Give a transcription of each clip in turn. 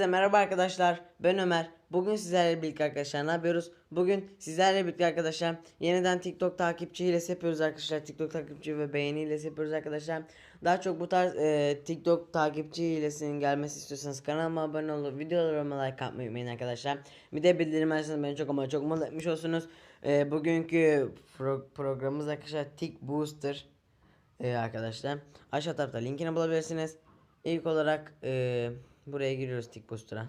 Herkese merhaba arkadaşlar. Ben Ömer. Bugün sizlerle birlikte arkadaşlar ne yapıyoruz? Bugün sizlerle birlikte arkadaşlar yeniden TikTok takipçi hilesi yapıyoruz arkadaşlar. TikTok takipçi ve beğeni hilesi yapıyoruz arkadaşlar. Daha çok bu tarz e, TikTok takipçi hilesinin gelmesi istiyorsanız kanalıma abone olup videolarıma like atmayı unutmayın arkadaşlar. Bir de bildirim açarsanız beni çok ama çok mutlu etmiş olsunuz. E, bugünkü pro- programımız arkadaşlar Tik Booster e, arkadaşlar. Aşağı tarafta linkini bulabilirsiniz. İlk olarak e, buraya giriyoruz Tik Booster'a.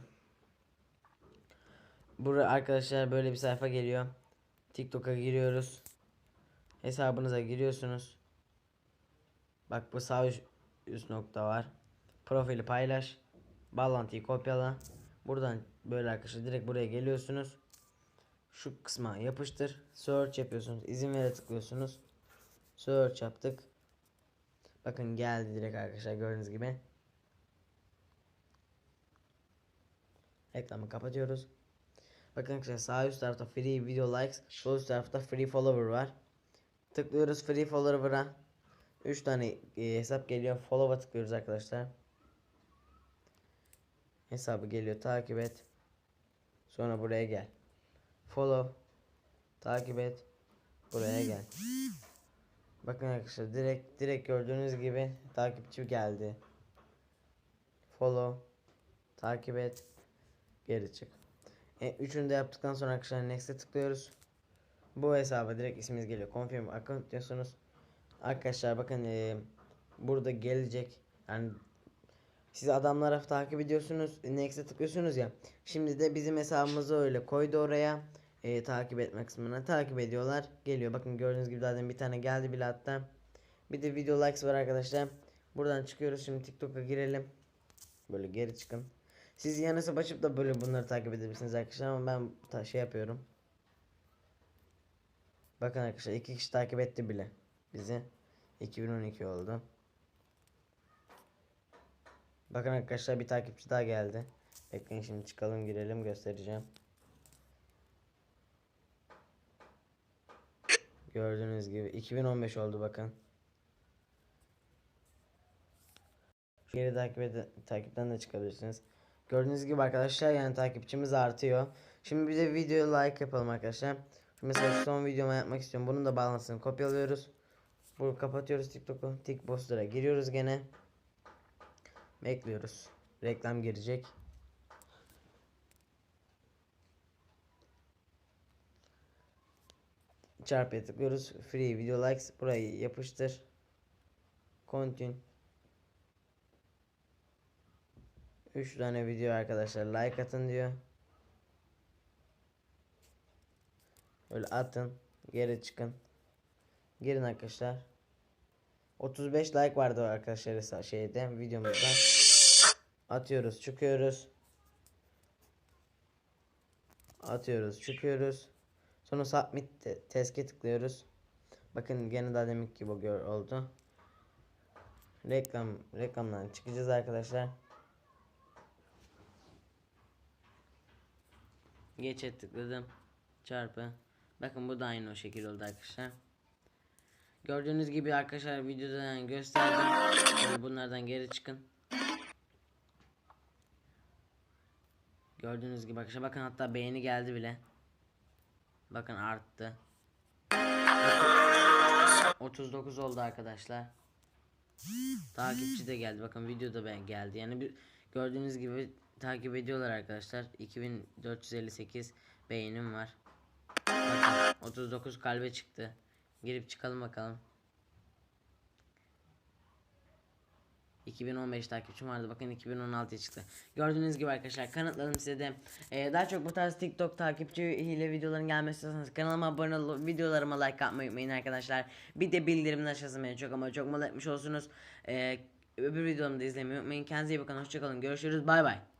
Buraya arkadaşlar böyle bir sayfa geliyor. TikTok'a giriyoruz. Hesabınıza giriyorsunuz. Bak bu sağ üst nokta var. Profili paylaş. Bağlantıyı kopyala. Buradan böyle arkadaşlar direkt buraya geliyorsunuz. Şu kısma yapıştır. Search yapıyorsunuz. İzin vere tıklıyorsunuz. Search yaptık. Bakın geldi direkt arkadaşlar gördüğünüz gibi. Reklamı kapatıyoruz. Bakın arkadaşlar sağ üst tarafta free video likes, sol üst tarafta free follower var. Tıklıyoruz free follower'a. 3 tane e, hesap geliyor. Follow'a tıklıyoruz arkadaşlar. Hesabı geliyor. Takip et. Sonra buraya gel. Follow. Takip et. Buraya gel. Bakın arkadaşlar direkt direkt gördüğünüz gibi takipçi geldi. Follow. Takip et. Geri çık. E, üçünü de yaptıktan sonra arkadaşlar next'e tıklıyoruz. Bu hesaba direkt isminiz geliyor. Confirm account diyorsunuz. Arkadaşlar bakın e, burada gelecek. Yani siz adamlara takip ediyorsunuz. Next'e tıklıyorsunuz ya. Şimdi de bizim hesabımızı öyle koydu oraya. E, takip etme kısmına takip ediyorlar. Geliyor. Bakın gördüğünüz gibi zaten bir tane geldi bile hatta. Bir de video likes var arkadaşlar. Buradan çıkıyoruz. Şimdi TikTok'a girelim. Böyle geri çıkın. Siz yan hesap açıp da böyle bunları takip edebilirsiniz arkadaşlar ama ben ta şey yapıyorum. Bakın arkadaşlar iki kişi takip etti bile bizi. 2012 oldu. Bakın arkadaşlar bir takipçi daha geldi. Bekleyin şimdi çıkalım girelim göstereceğim. Gördüğünüz gibi 2015 oldu bakın. Geri takip takipten de çıkabilirsiniz. Gördüğünüz gibi arkadaşlar yani takipçimiz artıyor. Şimdi bir de video like yapalım arkadaşlar. Mesela son videoma yapmak istiyorum. Bunun da bağlantısını kopyalıyoruz. Bunu kapatıyoruz TikTok'u. TikBoster'a giriyoruz gene. Bekliyoruz. Reklam girecek. Çarpıya tıklıyoruz. Free video likes. Burayı yapıştır. Continue. 3 tane video arkadaşlar like atın diyor. Böyle atın. Geri çıkın. Girin arkadaşlar. 35 like vardı arkadaşlar şeyde videomuzda. Atıyoruz, çıkıyoruz. Atıyoruz, çıkıyoruz. Sonra submit te test'e tıklıyoruz. Bakın gene daha demek gör oldu. Reklam reklamdan çıkacağız arkadaşlar. Geçe tıkladım. Çarpı. Bakın bu da aynı o şekilde oldu arkadaşlar. Gördüğünüz gibi arkadaşlar videodan gösterdim. Bunlardan geri çıkın. Gördüğünüz gibi arkadaşlar bakın hatta beğeni geldi bile. Bakın arttı. 39 oldu arkadaşlar. Takipçi de geldi. Bakın videoda ben geldi. Yani bir gördüğünüz gibi takip ediyorlar arkadaşlar. 2458 beğenim var. Bakın 39 kalbe çıktı. Girip çıkalım bakalım. 2015 takipçim vardı. Bakın 2016'ya çıktı. Gördüğünüz gibi arkadaşlar kanıtladım size de. Ee, daha çok bu tarz TikTok takipçi hile videoların gelmesi istiyorsanız kanalıma abone olup videolarıma like atmayı unutmayın arkadaşlar. Bir de bildirimden aşağısına beni çok ama çok mutlu etmiş olsunuz. Ee, öbür videomu izlemeyi unutmayın. Kendinize iyi bakın. Hoşçakalın. Görüşürüz. Bay bay.